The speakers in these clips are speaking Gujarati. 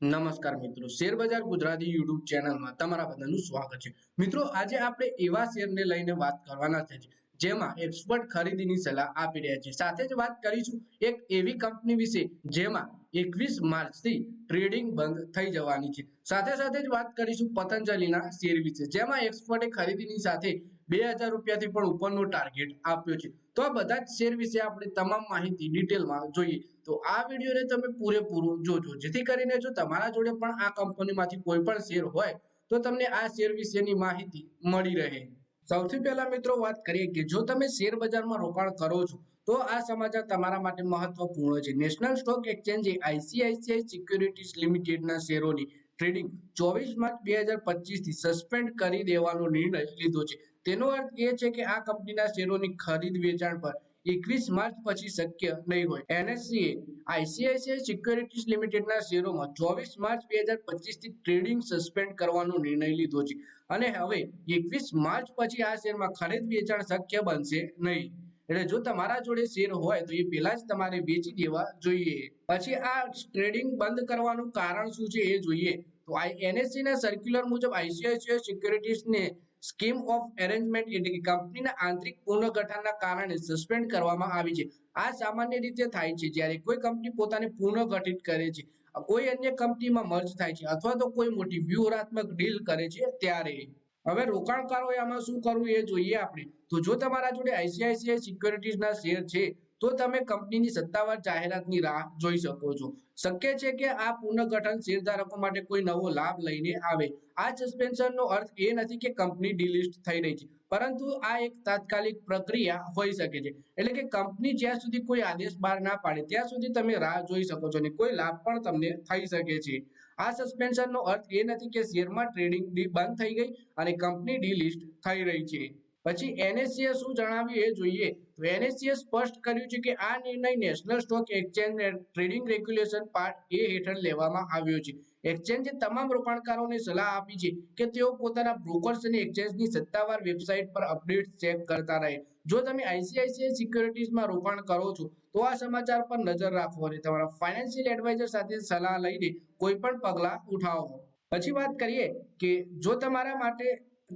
નમસ્કાર મિત્રો શેર બજાર ગુજરાતી યુટ્યુબ ચેનલમાં તમારા બધાનું સ્વાગત છે. મિત્રો, આજે આપણે એવા શેરને લઈને વાત કરવાના છે જેમાં એક્સપર્ટ ખરીદીની સલાહ આપી રહ્યા છે. સાથે જ વાત કરીશું એક એવી કંપની વિશે જેમાં એકવીસ માર્ચથી ટ્રેડિંગ બંધ થઈ જવાની છે. સાથે સાથે જ વાત કરીશું પતંજલિના શેર વિશે. જેમાં એક્સપર્ટે ખરીદીની સાથે બે હજાર રૂપિયાથી પણ ઉપરનો ટાર્ગેટ આપ્યો છે. તો આ બધા જ શેર વિશે આપણે તમામ માહિતી ડિટેલમાં જોઈએ. તો આ વિડીયોને તમે પૂરેપૂરું જોજો. જેથી કરીને જો તમારા જોડે પણ આ કંપનીમાંથી કોઈ પણ શેર હોય, તો તમને આ શેર વિશેની માહિતી મળી રહે. સૌથી પહેલા મિત્રો વાત કરીએ કે જો તમે શેર બજારમાં રોકાણ કરો છો તો આ સમાચાર તમારા માટે મહત્વપૂર્ણ છે. નેશનલ સ્ટોક એક્સચેન્જે આઈસીઆઈસીઆઈ સિક્યુરિટીઝ લિમિટેડના શેરોની ટ્રેડિંગ ચોવીસ માર્ચ બે હજાર પચીસથી સસ્પેન્ડ કરી દેવાનો નિર્ણય લીધો છે. તેનો અર્થ એ છે કે આ કંપનીના શેરોની ખરીદ વેચાણ પર એકવીસ માર્ચ પછી શક્ય નહીં હોય. એનએસસીએ આઈસીઆઈસીઆઈ સિક્યોરિટીઝ લિમિટેડના શેરોમાં ચોવીસ માર્ચ બે હજાર પચીસથી ટ્રેડિંગ સસ્પેન્ડ કરવાનો નિર્ણય લીધો છે. અને હવે એકવીસ માર્ચ પછી આ શેરમાં ખરીદ વેચાણ શક્ય બનશે નહીં. એટલે જો તમારા જોડે શેર હોય તો એ પહેલા જ તમારે વેચી દેવા જોઈએ. પછી આ ટ્રેડિંગ બંધ કરવાનું કારણ શું છે એ જોઈએ. તો આ એનએસસી ના સર્ક્યુલર મુજબ આઈસીઆઈસીઆઈ સિક્યુરિટીઝને સ્કીમ ઓફ એરેન્જમેન્ટ એટલે કે કંપનીના આંતરિક પુનર્ગઠનના કારણે સસ્પેન્ડ કરવામાં આવી છે. આ સામાન્ય રીતે થાય છે જ્યારે કોઈ કંપની પોતાને પુનર્ગઠિત કરે છે. કોઈ અન્ય કંપનીમાં મર્જ થાય છે અથવા તો કોઈ મોટી વ્યૂહાત્મક ડીલ કરે છે ત્યારે. હવે રોકાણકારોએ આમાં શું કરવું એ જોઈએ આપણે? તો જો તમારા જોડે આઈસીઆઈસીઆઈ સિક્યોરિટીઝના શેર છે તો તમે કંપનીની સત્તાવાર જાહેરાતની રાહ જોઈ શકો છો. શક્ય છે કે આ પુનઃગઠન શેરધારકો માટે કોઈ નવો લાભ લઈને આવે. આ સસ્પેન્શનનો અર્થ એ નથી કે કંપની ડિલિસ્ટ થઈ રહી છે, પરંતુ આ એક તાત્કાલિક પ્રક્રિયા હોઈ શકે છે. એટલે કે કંપની જ્યાં સુધી કોઈ આદેશ બહાર ના પાડે, ત્યાં સુધી તમે રાહ જોઈ શકો છો અને કોઈ લાભ પણ તમને થઈ શકે છે. આ સસ્પેન્શનનો અર્થ એ નથી કે શેરમાં ટ્રેડિંગ બંધ થઈ ગઈ અને કંપની ડિલિસ્ટ થઈ રહી છે. પછી એનએસસીએ શું જણાવ્યું એ જોઈએ. તો એનએસસીએ સ્પષ્ટ કર્યું છે કે આ નિર્ણય national stock exchange trading regulation part A હેઠળ લેવામાં આવ્યો છે. એક્સચેન્જે તમામ રોકાણકારોને સલાહ આપી છે કે તેઓ પોતાના બ્રોકર્સ અને એક્સચેન્જની સત્તાવાર વેબસાઇટ પર અપડેટ્સ ચેક કરતા રહે. જો તમે આઈસીઆઈસીઆઈ સિક્યોરિટીઝમાં રોકાણ કરો છો, તો આ સમાચાર પર નજર રાખો અને તમારા ફાઇનાન્શિયલ એડવાઇઝર સાથે સલાહ લઈને કોઈ પણ પગલાં ઉઠાવો. પછી વાત કરીએ કે જો તમારા માટે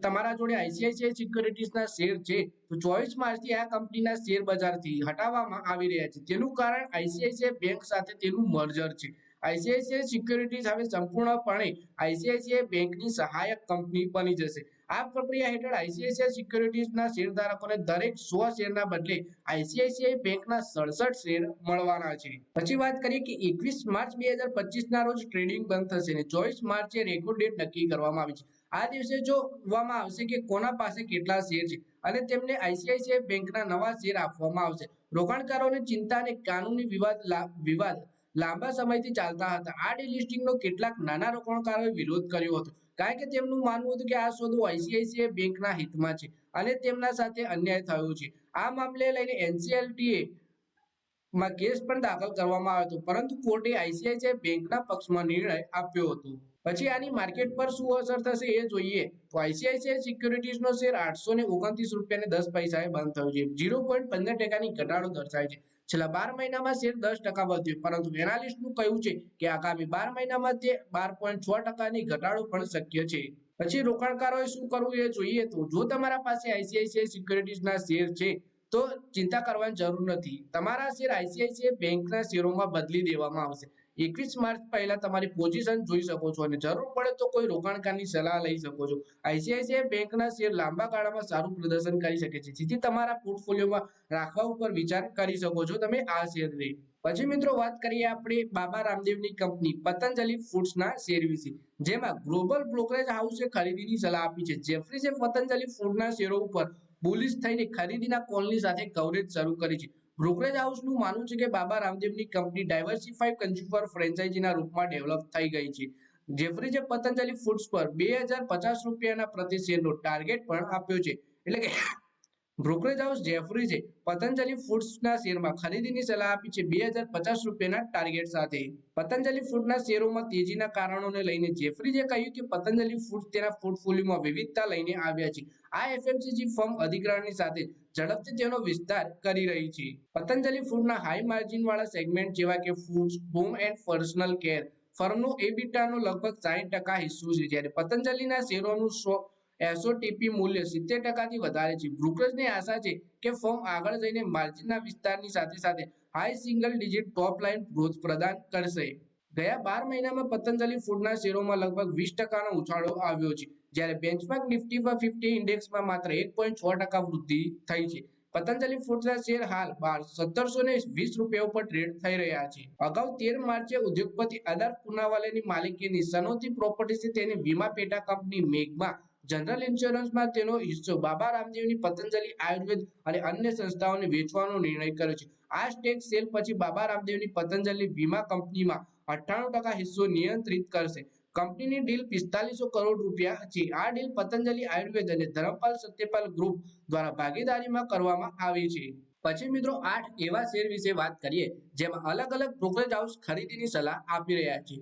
તમારા જોડે આઈસીઆઈસીઆઈ સિક્યોરિટીઝના શેર છે, તો ચોવીસ માર્ચથી આ કંપનીના શેર બજારથી હટાવવામાં આવી રહ્યા છે. તેનું કારણ આઈસીઆઈસીઆઈ બેંક સાથે તેનું મર્જર છે. આઈસીઆઈસીઆઈ સિક્યોરિટીઝ હવે સંપૂર્ણપણે આઈસીઆઈસીઆઈ બેંકની સહાયક કંપની બની જશે. આ પ્રક્રિયા હેઠળ આઈસીઆઈસીઆઈ સિક્યોરિટીઝના શેરધારકોને દરેક સો શેરના બદલે આઈસીઆઈસીઆઈ બેંકના સડસઠ શેર મળવાના છે. પછી વાત કરીએ કે એકવીસ માર્ચ બે હજાર પચીસના રોજ ટ્રેડિંગ બંધ થશે અને ચોવીસ માર્ચે રેકોર્ડ ડેટ નક્કી કરવામાં આવી છે. આ દિવસે જોવામાં આવશે કે કોના પાસે કેટલા શેર છે અને તેમને આઈસીઆઈસીઆઈ બેંકના નવા શેર આપવામાં આવશે. રોકાણકારોની ચિંતા અને કાનૂની વિવાદ વિવાદ લાંબા સમયથી ચાલતા હતા. આ ડિલિસ્ટિંગનો કેટલાક નાના રોકાણકારોએ વિરોધ કર્યો હતો. કારણ કે તેમનું માનવું હતું કે આ સોદો આઈસીઆઈસીઆઈ બેંકના હિતમાં છે અને તેમના સાથે અન્યાય થયો છે. આ મામલે લઈને એનસીએલટીએ માં કેસ પણ દાખલ કરવામાં આવ્યો હતો. પરંતુ કોર્ટે આઈસીઆઈસીઆઈ બેંકના પક્ષમાં નિર્ણય આપ્યો હતો. પછી આની માર્કેટ પર શું અસર થશે એ જોઈએ. તો આઈસીઆઈસીઆઈ સિક્યુરિટીઝનો શેર આઠસો ને ઓગણત્રીસ રૂપિયા ને દસ પૈસાએ બંધ થયો છે. ઝીરો પોઈન્ટ પંદર ટકાની ઘટાડો દર્શાય છે. છેલ્લા બાર મહિનામાં શેર દસ ટકા વધ્યો પરંતુ એનાલિસ્ટનું કહ્યું છે કે આગામી બાર મહિનામાં તે બાર પોઈન્ટ છ ટકાની ઘટાડો પણ શક્ય છે. પછી રોકાણકારોએ શું કરવું એ જોઈએ તો જો તમારા પાસે આઈસીઆઈસીઆઈ સિક્યુરિટીઝના શેર છે, તો ચિંતા કરવાની જરૂર નથી. તમારા શેર આઈસીઆઈસીઆઈ બેંકના શેરોમાં બદલી દેવામાં આવશે. એકવીસ માર્ચ પહેલા તમારી પોઝિશન જોઈ શકો છો અને જરૂર પડે તો કોઈ રોકાણકારની સલાહ લઈ શકો છો. આઈસીઆઈસીઆઈ બેંકના શેર લાંબા ગાળામાં સારું પ્રદર્શન કરી શકે છે. જેથી તમારા પોર્ટફોલિયોમાં રાખવા ઉપર વિચાર કરી શકો છો તમે આ શેર લઈ પછી મિત્રો વાત કરીએ આપણે બાબા રામદેવની કંપની પતંજલિ ફૂડ્સના શેર વિશે. જેમાં ગ્લોબલ બ્રોકરેજ હાઉસે ખરીદીની સલાહ આપી છે. જેફરીઝે પતંજલિ ફૂડના શેરો ઉપર બુલિશ થઈને ખરીદીના કોલની સાથે કવરેજ શરૂ કરી છે. બ્રોકરેજ હાઉસનું માનવું છે કે બાબા રામદેવની કંપની ડાયવર્સિફાઈડ કન્ઝ્યુમર ફ્રેન્ચાઇઝીના રૂપમાં ડેવલપ થઈ ગઈ છે. જેફરીજે પતંજલિ ફૂડ્સ પર બે હજાર પચાસ રૂપિયાના પ્રતિ શેરનો ટાર્ગેટ પણ આપ્યો છે. એટલે કે બ્રોકરેજ હાઉસ જેફરીઝે પતંજલિ ફૂડ્સના શેરમાં ખરીદીની સલાહ આપી છે બે હજાર પચાસ રૂપિયાના ટાર્ગેટ સાથે. પતંજલિ ફૂડના શેરોમાં તેજીના કારણોને લઈને જેફરીઝે કહ્યું કે પતંજલિ ફૂડ્સ તેના પોર્ટફોલિયોમાં વિવિધતા લઈને આવ્યા છે. આ એફએમસીજી ફર્મ અધિગ્રહણની સાથે ઝડપથી તેનો વિસ્તાર કરી રહી છે. પતંજલિ ફૂડના હાઈ માર્જિનવાળા સેગમેન્ટ જેવા કે foods, home and personal care ફર્મનો એબિટાનો લગભગ સાહીઠ ટકા હિસ્સો છે. જ્યારે પતંજલિના શેરોનું સો એસઓટીપી મૂલ્ય સિત્તેર ટકાથી વધારે છે. બ્રુકર્સને આશા છે કે ફર્મ આગળ જઈને માર્જિનના વિસ્તારની સાથે સાથે high single digit top line growth પ્રદાન કરશે. ગયા બાર મહિનામાં પતંજલિ ફૂડના શેરોમાં લગભગ વીસ ટકાનો ઉછાળો આવ્યો છે, જ્યારે બેન્ચમાર્ક નિફ્ટી ફિફ્ટી ઇન્ડેક્સમાં માત્ર એક પોઈન્ટ છ ટકા વૃદ્ધિ થઈ છે. પતંજલિ ફૂડના શેર હાલ બાર સત્તરસો ને વીસ રૂપિયા ઉપર ટ્રેડ થઈ રહ્યા છે. અગાઉ તેર માર્ચે ઉદ્યોગપતિ અદાર પુનાવાલેની માલિકીની સનોતી પ્રોપર્ટીઝથી તેની વીમા પેટા કંપની મેઘમાં જનરલ ઇન્સ્યોરન્સમાં તેનો હિસ્સો બાબા રામદેવની પતંજલિ, આયુર્વેદ અને અન્ય સંસ્થાઓને વેચવાનો નિર્ણય કર્યો છે. આ સ્ટેક સેલ પછી બાબા રામદેવની પતંજલિ વીમા કંપનીમાં અઠ્ઠાણું ટકા હિસ્સો નિયંત્રિત કરશે. કંપનીની ડીલ પિસ્તાલીસો કરોડ રૂપિયા છે આ ડીલ પતંજલિ, આયુર્વેદ અને ધરમપાલ સત્યપાલ ગ્રુપ દ્વારા ભાગીદારીમાં કરવામાં આવી છે. પછી મિત્રો આઠ એવા શેર વિશે વાત કરીએ જેમાં અલગ અલગ બ્રોકરેજ હાઉસ ખરીદીની સલાહ આપી રહ્યા છે.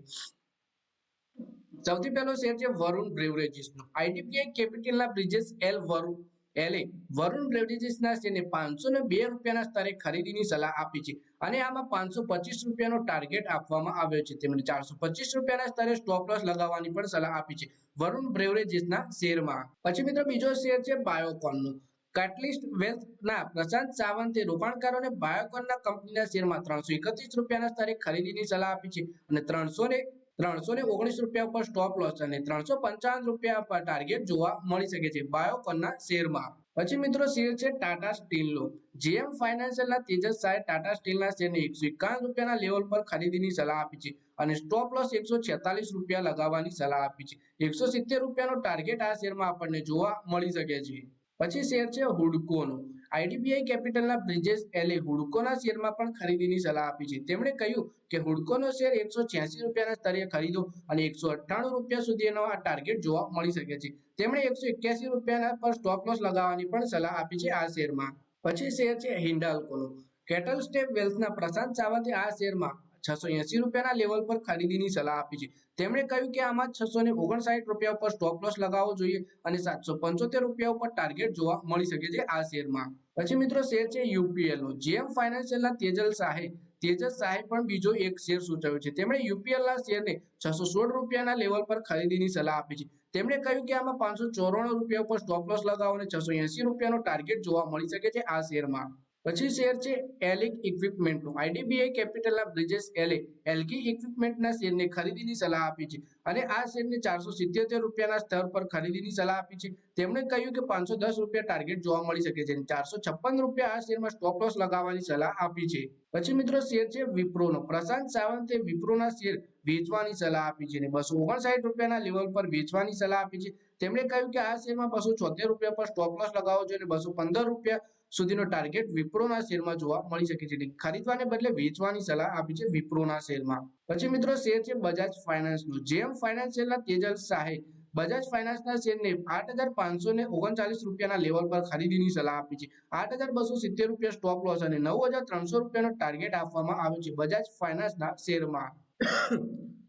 સૌથી પહેલો શેર છે વરુણ બ્રેવરેજીસનો આઈડીબીઆઈ કેપિટલના બ્રિજેસ એલ વરુણ એલે વરુણ બ્રેવરેજીસના શેરને પાંચસો ને બે રૂપિયાના સ્તરે ખરીદીની સલાહ આપી છે અને આમાં પાંચસો પચીસ રૂપિયાનો ટાર્ગેટ આપવામાં આવ્યો છે. તેમણે ચારસો પચીસ રૂપિયાના સ્તરે સ્ટોપ લોસ લગાવવાની પણ સલાહ આપી છે વરુણ બ્રેવરેજીસના શેરમાં. પછી મિત્રો બીજો શેર છે બાયોકોનનો કેટલિસ્ટ વેલ્થના પ્રશાંત સાવંતે રોકાણકારોને બાયોકોનના કંપનીના શેરમાં ત્રણસો એકત્રીસ રૂપિયાના સ્તરે ખરીદીની સલાહ આપી છે અને ત્રણસો ને ત્રણસો ને ઓગણીસ રૂપિયા પર સ્ટોપ લોસ અને ત્રણસો પંચાવન રૂપિયા પર ટાર્ગેટ જોવા મળી શકે છે બાયોકોનના શેરમાં. પછી મિત્રો શેર છે ટાટા સ્ટીલનો જેએમ ફાઇનાન્શિયલના તેજસ શાહે ટાટા સ્ટીલના શેરને એકસો એકાવન રૂપિયાના લેવલ પર ખરીદીની સલાહ આપી છે અને સ્ટોપ લોસ એકસો છેતાલીસ રૂપિયા લગાવવાની સલાહ આપી છે. એકસો સિત્તેર રૂપિયાનો ટાર્ગેટ આ શેરમાં આપણને જોવા મળી શકે છે. પછી શેર છે હુડકોનો. આઈડીબીઆઈ કેપિટલના બ્રિજેશ એલે હુડકોના શેરમાં પણ ખરીદીની સલાહ આપી છે. તેમણે કહ્યું કે હુડકોનો શેર એકસો છ્યાસી રૂપિયાના સ્તરે ખરીદો અને એકસો અઠ્ઠાણું રૂપિયા સુધીનો આ ટાર્ગેટ જોવા મળી શકે છે. તેમણે એકસો એક્યાસી રૂપિયાના પર સ્ટોપ લોસ લગાવવાની પણ સલાહ આપી છે આ શેરમાં. પછી શેર છે હિન્ડાલ્કોનો. કેટલ સ્ટેપ વેલ્થના પ્રશાંત સાવંતે આ શેરમાં છસો એસી રૂપિયાના લેવલ પર ખરીદીની સલાહ આપી છે. તેમણે કહ્યું કે આમાં છસો ને ઓગણસાઠ રૂપિયા ઉપર સ્ટોપ લોસ લગાવવો જોઈએ અને સાતસો પંચોતેર રૂપિયા ઉપર ટાર્ગેટ જોવા મળી શકે છે આ શેરમાં. પછી મિત્રો શેર છે યુપીએલ નો જેમ ફાઇનાન્શિયલના તેજલ શાહે, તેજસ શાહે પણ બીજો એક શેર સૂચવ્યો છે. તેમણે યુપીએલ ના શેરને છસો સોળ રૂપિયાના લેવલ પર ખરીદીની સલાહ આપી છે. તેમણે કહ્યું કે આમાં પાંચસો ચોરાણું રૂપિયા ઉપર સ્ટોપ લોસ લગાવો અને છસો એસી રૂપિયાનો ટાર્ગેટ જોવા મળી શકે છે આ શેરમાં. પછી શેર છે એલિક ઇક્વિપમેન્ટનો. આઈડીબીઆઈ કેપિટલના બ્રિજેસ એલે એલગી ઇક્વિપમેન્ટના શેરને ખરીદીની સલાહ આપી છે અને આ શેરને ચારસો સિત્યોતેર રૂપિયાના સ્તર પર ખરીદીની સલાહ આપી છે. તેમણે કહ્યું કે પાંચસો દસ રૂપિયા ટાર્ગેટ જોવા મળી શકે છે ચારસો છપ્પન રૂપિયા આ શેરમાં સ્ટોપ લોસ લગાવવાની સલાહ આપી છે. પછી મિત્રો શેર છે વિપ્રોનો. પ્રશાંત સાવંતે વિપ્રોના શેર વેચવાની સલાહ આપી છે બસો ઓગણસાઠ રૂપિયાના લેવલ પર વેચવાની સલાહ આપી છે. તેમણે કહ્યું કે આ શેરમાં બસો છોતેર રૂપિયા પર સ્ટોપ લોસ લગાવવો જોઈએ બસો પંદર રૂપિયા સુધીનો ટાર્ગેટ વિપ્રોના શેરમાં જોવા મળી શકે છે. ખરીદવાને બદલે વેચવાની સલાહ આપી છે વિપ્રોના શેરમાં. પછી મિત્રો શેર છે બજાજ ફાઇનાન્સનો જેમ ફાઇનાન્શિયલના તેજલ શાહે બજાજ ફાઇનાન્સના શેરને આઠ હજાર પાંચસો ને ઓગણચાલીસ રૂપિયાના લેવલ પર ખરીદીની સલાહ આપી છે. આઠ હજાર બસો સિત્તેર રૂપિયા સ્ટોપ લોસ અને નવ હજાર ત્રણસો રૂપિયાનો ટાર્ગેટ આપવામાં આવ્યો છે બજાજ ફાઇનાન્સના શેરમાં.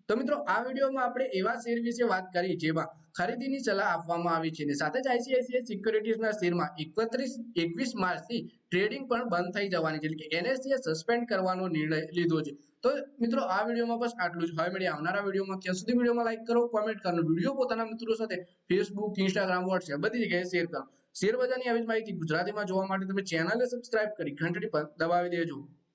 તો મિત્રો, આ વિડીયોમાં આપણે એવા શેર વિશે વાત કરી જેમાં ખરીદીની સલાહ આપવામાં આવી છે અને સાથે જ આઈસીઆઈસીઆઈ સિક્યોરિટીઝના શેરમાં એકત્રીસ, એકવીસ માર્ચથી ટ્રેડિંગ પણ બંધ થઈ જવાની છે, એટલે કે એનએસસીએ સસ્પેન્ડ કરવાનો નિર્ણય લીધો છે. તો મિત્રો, આ વિડીયોમાં બસ આટલું જ. હવે મળીએ આવનારા વિડીયોમાં. ક્યાં સુધી વિડીયોમાં લાઈક કરો કોમેન્ટ કરો વીડિયો પોતાના મિત્રો સાથે ફેસબુક ઇન્સ્ટાગ્રામ વોટ્સએપ બધી જગ્યાએ શેર કરો. શેર બજારની આવી જ માહિતી ગુજરાતીમાં જોવા માટે તમે ચેનલને સબસ્ક્રાઇબ કરી ઘંટડી પર દબાવી દેજો.